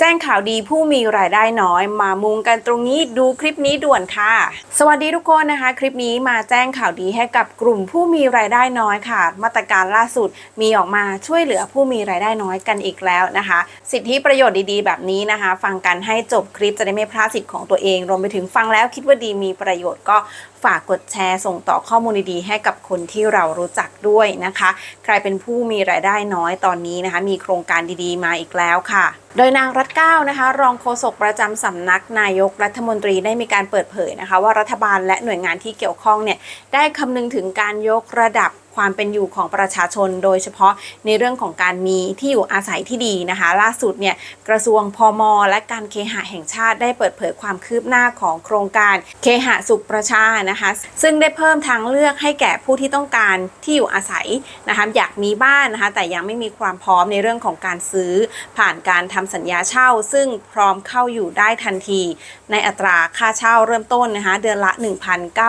แจ้งข่าวดีผู้มีรายได้น้อยมามุงกันตรงนี้ดูคลิปนี้ด่วนค่ะ สวัสดีทุกคนนะคะ คลิปนี้มาแจ้งข่าวดีให้กับกลุ่มผู้มีรายได้น้อยค่ะ มาตรการล่าสุดมีออกมาช่วยเหลือผู้มีรายได้น้อยกันอีกแล้วนะคะ สิทธิประโยชน์ดีๆ แบบนี้นะคะ ฟังกันให้จบคลิปจะได้ไม่พลาดสิทธิ์ของตัวเอง รวมไปถึงฟังแล้วคิดว่าดีมีประโยชน์ก็ ฝากกดแชร์ส่งต่อข้อมูลดีๆ ให้กับคนที่เรารู้จักด้วยนะคะ ใครเป็นผู้มีรายได้น้อยตอนนี้นะคะ มีโครงการดีๆ มาอีกแล้วค่ะโดยนางรัฐเก้านะคะ รองโฆษกประจำสำนักนายกรัฐมนตรีได้มีการเปิดเผยนะคะ ว่ารัฐบาลและหน่วยงานที่เกี่ยวข้องเนี่ยได้คำนึงถึงการยกระดับ ความเป็นอยู่ของประชาชน โดยเฉพาะในเรื่องของการมีที่อยู่อาศัยที่ดีนะคะ ล่าสุดเนี่ยกระทรวงพมและการเคหะแห่งชาติได้เปิดเผยความคืบหน้าของโครงการเคหะสุขประชานะคะ ซึ่งได้เพิ่มทางเลือกให้แก่ผู้ที่ต้องการที่อยู่อาศัยนะคะอยากมีบ้านนะคะ แต่ยังไม่มีความพร้อมในเรื่องของการซื้อ ผ่านการทำสัญญาเช่า ซึ่งพร้อมเข้าอยู่ได้ทันที ในอัตราค่าเช่าเริ่มต้นนะคะเดือนละ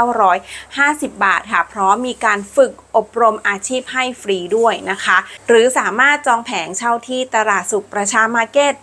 1,950 บาทค่ะพร้อมมีการฝึกอบรมอาชีพให้ฟรีด้วยนะคะ หรือสามารถจองแผงเช่าที่ตลาดสุขประชามาร์เก็ต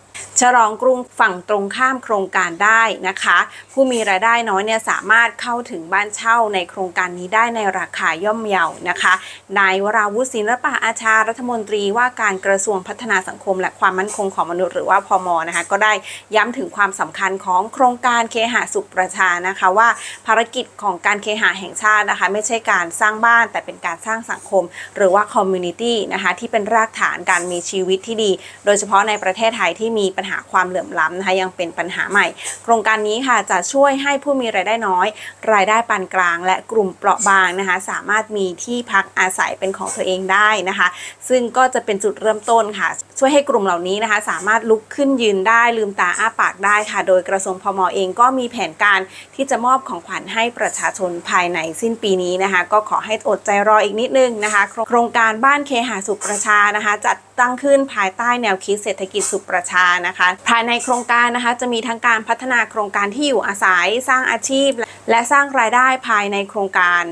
ฉลองกรุงฝั่งตรงข้ามโครงการได้นะคะ ผู้มีรายได้น้อยเนี่ยสามารถเข้าถึงบ้านเช่าในโครงการนี้ได้ในราคาย่อมเยานะคะนายวราวุฒิศิลปะอาชารัฐมนตรีว่าการกระทรวงพัฒนาสังคม และความมั่นคงของมนุษย์หรือว่าพมนะคะก็ได้ย้ำถึงความสำคัญของโครงการเคหะสุขประชานะคะว่าภารกิจของการเคหะแห่งชาตินะคะไม่ใช่การสร้างบ้านแต่เป็นการสร้างสังคม หรือว่าคอมมูนิตี้นะคะที่เป็นรากฐานการมีชีวิตที่ดี โดยเฉพาะในประเทศไทยที่มีีปัญหาความเหลื่อมล้ำนะคะยังเป็นปัญหาใหม่ โครงการนี้ค่ะจะช่วยให้ผู้มีรายได้น้อย รายได้ปานกลาง และกลุ่มเปราะบางนะคะ สามารถมีที่พักอาศัยเป็นของตัวเองได้นะคะ ซึ่งก็จะเป็นจุดเริ่มต้นค่ะ ช่วยให้กลุ่มเหล่านี้นะคะ สามารถลุกขึ้นยืนได้ลืมตาอ้าปากได้ค่ะ โดยกระทรวงพมเองก็มีแผนการที่จะมอบของขวัญให้ประชาชนภายในสิ้นปีนี้นะคะ ก็ขอให้อดใจรออีกนิดนึงนะคะ โครงการบ้านเคหะสุขประชานะคะจัดตั้งขึ้นภายใต้แนวคิดเศรษฐกิจสุขประชานะคะ ภายในโครงการนะคะจะมีทั้งการพัฒนาโครงการที่อยู่อาศัย สร้างอาชีพ และสร้างรายได้ภายในโครงการ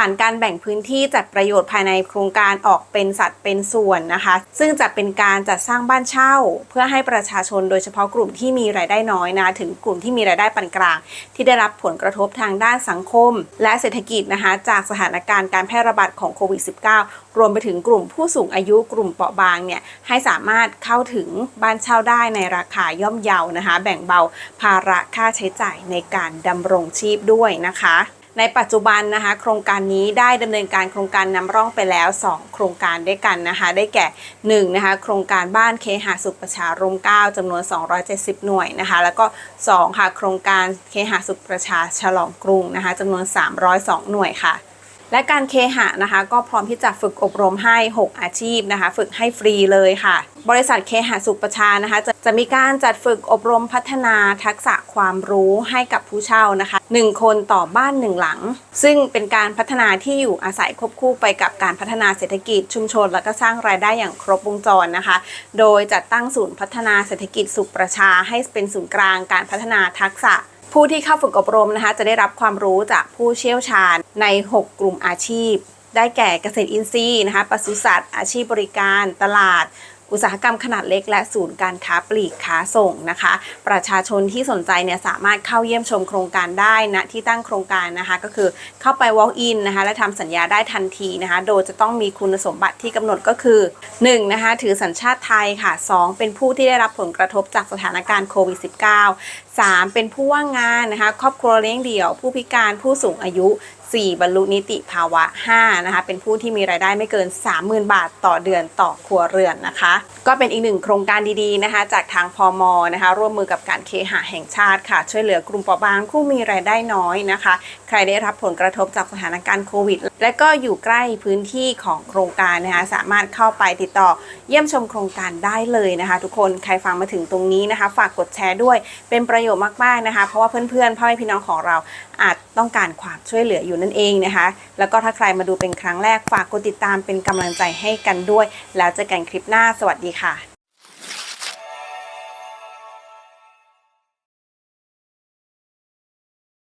ผ่านการแบ่งพื้นที่จัดประโยชน์ภายในโครงการออกเป็นสัดเป็นส่วนนะคะ ซึ่งจะเป็นการจัดสร้างบ้านเช่า เพื่อให้ประชาชนโดยเฉพาะกลุ่มที่มีรายได้น้อยนะถึงกลุ่มที่มีรายได้ปานกลาง ที่ได้รับผลกระทบทางด้านสังคม และเศรษฐกิจนะคะ จากสถานการณ์การแพร่ระบาดของโควิด -19 รวมไปถึงกลุ่มผู้สูงอายุกลุ่มเปราะบางเนี่ยให้สามารถเข้าถึงบ้านเช่าได้ในราคาย่อมเยานะคะ แบ่งเบาภาระค่าใช้จ่ายในการดำรงชีพด้วยนะคะ ในปัจจุบันนะคะ โครงการนี้ได้ดำเนินการโครงการนำร่องไปแล้ว 2 โครงการด้วยกันนะคะ ได้แก่1นะคะโครงการบ้านเคหะสุขประชาร่มเกล้าจำนวน 270 หน่วยนะคะ แล้วก็2ค่ะโครงการเคหะสุขประชาฉลองกรุงนะคะจำนวน 302 หน่วยค่ะ และการเคหะนะคะ ก็พร้อมที่จะฝึกอบรมให้ 6 อาชีพนะคะ ฝึกให้ฟรีเลยค่ะ บริษัทเคหะสุประชานะคะจะจะมีการจัดฝึกอบรมพัฒนาทักษะความรู้ให้กับผู้เช่านะคะ 1 คนต่อบ้าน 1 หลัง ซึ่งเป็นการพัฒนาที่อยู่อาศัยควบคู่ไปกับการพัฒนาเศรษฐกิจชุมชน และก็สร้างรายได้อย่างครบวงจรนะคะ โดยจัดตั้งศูนย์พัฒนาเศรษฐกิจสุประชาให้เป็นศูนย์กลางการพัฒนาทักษะ ผู้ที่เข้าฝึกอบรมนะคะ จะได้รับความรู้จากผู้เชี่ยวชาญใน 6 กลุ่มอาชีพ ได้แก่เกษตรอินทรีย์นะคะปศุสัตว์อาชีพบริการ ตลาด อุตสาหกรรมขนาดเล็กและศูนย์การค้าปลีกค้าส่งนะคะ ประชาชนที่สนใจเนี่ยสามารถเข้าเยี่ยมชมโครงการได้ณที่ตั้งโครงการนะคะก็คือเข้าไป walk in นะคะและทำสัญญาได้ทันทีนะคะ โดยจะต้องมีคุณสมบัติที่กำหนดก็คือ1นะคะถือสัญชาติไทยค่ะ 2 เป็นผู้ที่ได้รับผลกระทบจากสถานการณ์โควิด -19 3 เป็นผู้ว่างงานนะคะ ครอบครัวเลี้ยงเดี่ยว ผู้พิการผู้สูงอายุ4 บรรลุนิติภาวะ 5 นะคะ เป็นผู้ที่มีรายได้ไม่เกิน 30,000 บาทต่อเดือนต่อครัวเรือนนะคะ ก็เป็นอีกหนึ่งโครงการดีๆนะคะ จากทางพมนะคะ ร่วมมือกับการเคหะแห่งชาติค่ะ ช่วยเหลือกลุ่มเปราะบางผู้มีรายได้น้อยนะคะ ใครได้รับผลกระทบจากสถานการณ์โควิด และก็อยู่ใกล้พื้นที่ของโครงการนะคะ สามารถเข้าไปติดต่อเยี่ยมชมโครงการได้เลยนะคะ ทุกคน ใครฟังมาถึงตรงนี้นะคะ ฝากกดแชร์ด้วย เป็นประโยชน์มากๆนะคะ เพราะว่าเพื่อนๆพ่อแม่พี่น้องของเราอาจต้องการความช่วยเหลืออยู่อยู่นั่นเองนะคะ แล้วก็ถ้าใครมาดูเป็นครั้งแรกฝากกดติดตามเป็นกำลังใจให้กันด้วย แล้วเจอกันคลิปหน้าสวัสดีค่ะ